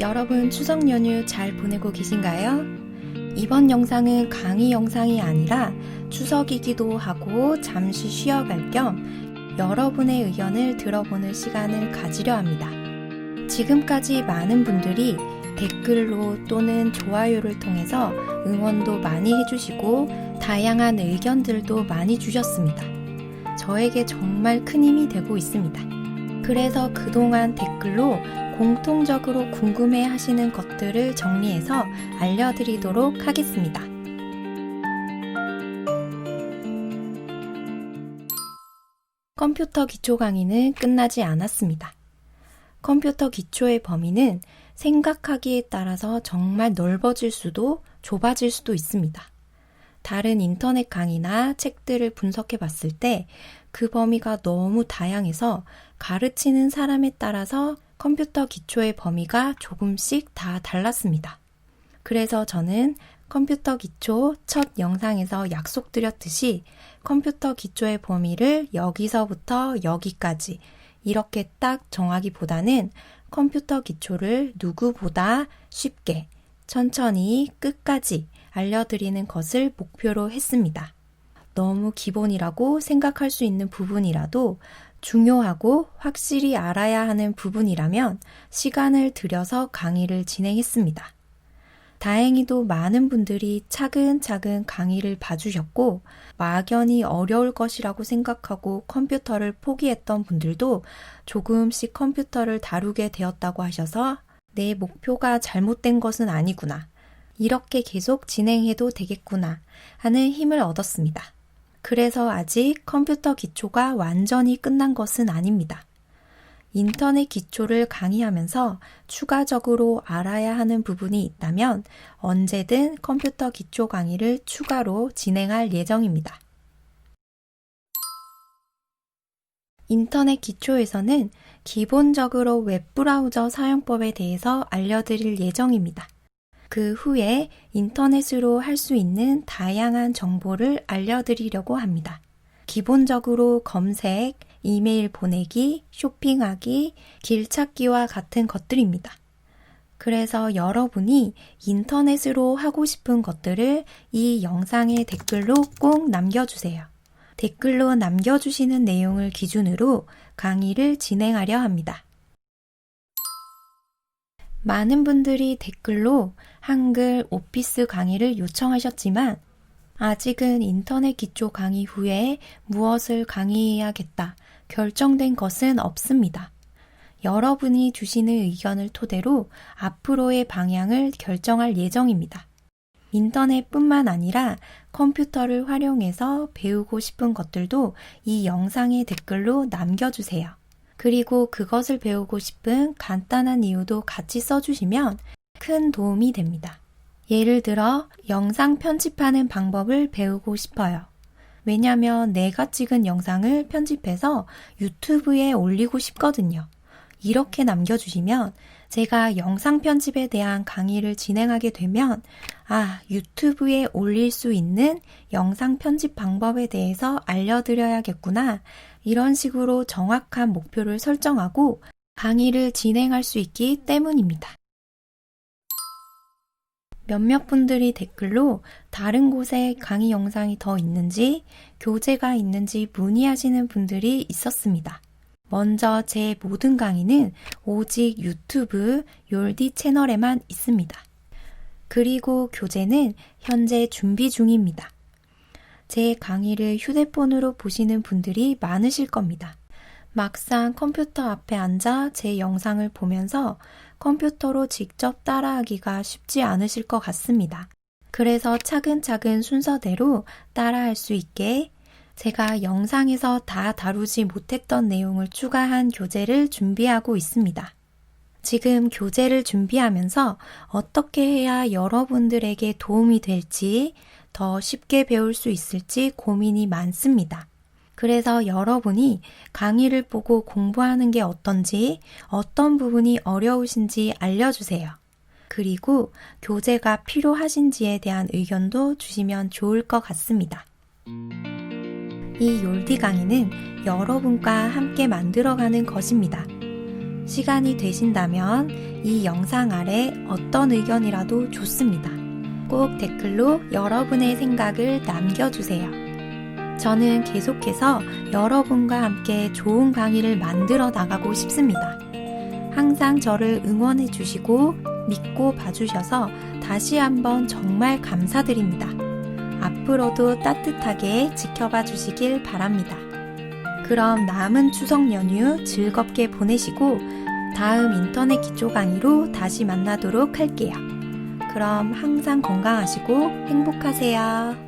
여러분 추석 연휴 잘 보내고 계신가요? 이번 영상은 강의 영상이 아니라 추석이기도 하고 잠시 쉬어갈 겸 여러분의 의견을 들어보는 시간을 가지려 합니다. 지금까지 많은 분들이 댓글로 또는 좋아요를 통해서 응원도 많이 해주시고 다양한 의견들도 많이 주셨습니다. 저에게 정말 큰 힘이 되고 있습니다. 그래서 그동안 댓글로 공통적으로 궁금해 하시는 것들을 정리해서 알려드리도록 하겠습니다. 컴퓨터 기초 강의는 끝나지 않았습니다. 컴퓨터 기초의 범위는 생각하기에 따라서 정말 넓어질 수도 좁아질 수도 있습니다. 다른 인터넷 강의나 책들을 분석해 봤을 때 그 범위가 너무 다양해서 가르치는 사람에 따라서 컴퓨터 기초의 범위가 조금씩 다 달랐습니다. 그래서 저는 컴퓨터 기초 첫 영상에서 약속드렸듯이 컴퓨터 기초의 범위를 여기서부터 여기까지 이렇게 딱 정하기보다는 컴퓨터 기초를 누구보다 쉽게 천천히 끝까지 알려드리는 것을 목표로 했습니다. 너무 기본이라고 생각할 수 있는 부분이라도 중요하고 확실히 알아야 하는 부분이라면 시간을 들여서 강의를 진행했습니다. 다행히도 많은 분들이 차근차근 강의를 봐주셨고, 막연히 어려울 것이라고 생각하고 컴퓨터를 포기했던 분들도 조금씩 컴퓨터를 다루게 되었다고 하셔서 내 목표가 잘못된 것은 아니구나. 이렇게 계속 진행해도 되겠구나 하는 힘을 얻었습니다. 그래서 아직 컴퓨터 기초가 완전히 끝난 것은 아닙니다. 인터넷 기초를 강의하면서 추가적으로 알아야 하는 부분이 있다면 언제든 컴퓨터 기초 강의를 추가로 진행할 예정입니다. 인터넷 기초에서는 기본적으로 웹브라우저 사용법에 대해서 알려드릴 예정입니다. 그 후에 인터넷으로 할 수 있는 다양한 정보를 알려드리려고 합니다. 기본적으로 검색, 이메일 보내기, 쇼핑하기, 길 찾기와 같은 것들입니다. 그래서 여러분이 인터넷으로 하고 싶은 것들을 이 영상의 댓글로 꼭 남겨주세요. 댓글로 남겨주시는 내용을 기준으로 강의를 진행하려 합니다. 많은 분들이 댓글로 한글 오피스 강의를 요청하셨지만 아직은 인터넷 기초 강의 후에 무엇을 강의해야겠다 결정된 것은 없습니다. 여러분이 주시는 의견을 토대로 앞으로의 방향을 결정할 예정입니다. 인터넷뿐만 아니라 컴퓨터를 활용해서 배우고 싶은 것들도 이 영상의 댓글로 남겨주세요. 그리고 그것을 배우고 싶은 간단한 이유도 같이 써주시면 큰 도움이 됩니다. 예를 들어 영상 편집하는 방법을 배우고 싶어요. 왜냐면 내가 찍은 영상을 편집해서 유튜브에 올리고 싶거든요. 이렇게 남겨주시면 제가 영상 편집에 대한 강의를 진행하게 되면 아, 유튜브에 올릴 수 있는 영상 편집 방법에 대해서 알려드려야겠구나. 이런 식으로 정확한 목표를 설정하고 강의를 진행할 수 있기 때문입니다. 몇몇 분들이 댓글로 다른 곳에 강의 영상이 더 있는지, 교재가 있는지 문의하시는 분들이 있었습니다. 먼저 제 모든 강의는 오직 유튜브 욜디 채널에만 있습니다. 그리고 교재는 현재 준비 중입니다. 제 강의를 휴대폰으로 보시는 분들이 많으실 겁니다. 막상 컴퓨터 앞에 앉아 제 영상을 보면서 컴퓨터로 직접 따라하기가 쉽지 않으실 것 같습니다. 그래서 차근차근 순서대로 따라할 수 있게 제가 영상에서 다 다루지 못했던 내용을 추가한 교재를 준비하고 있습니다. 지금 교재를 준비하면서 어떻게 해야 여러분들에게 도움이 될지 더 쉽게 배울 수 있을지 고민이 많습니다. 그래서 여러분이 강의를 보고 공부하는 게 어떤지, 어떤 부분이 어려우신지 알려주세요. 그리고 교재가 필요하신지에 대한 의견도 주시면 좋을 것 같습니다. 이 욜디 강의는 여러분과 함께 만들어가는 것입니다. 시간이 되신다면 이 영상 아래 어떤 의견이라도 좋습니다. 꼭 댓글로 여러분의 생각을 남겨주세요. 저는 계속해서 여러분과 함께 좋은 강의를 만들어 나가고 싶습니다. 항상 저를 응원해 주시고 믿고 봐주셔서 다시 한번 정말 감사드립니다. 앞으로도 따뜻하게 지켜봐 주시길 바랍니다. 그럼 남은 추석 연휴 즐겁게 보내시고 다음 인터넷 기초 강의로 다시 만나도록 할게요. 그럼 항상 건강하시고 행복하세요.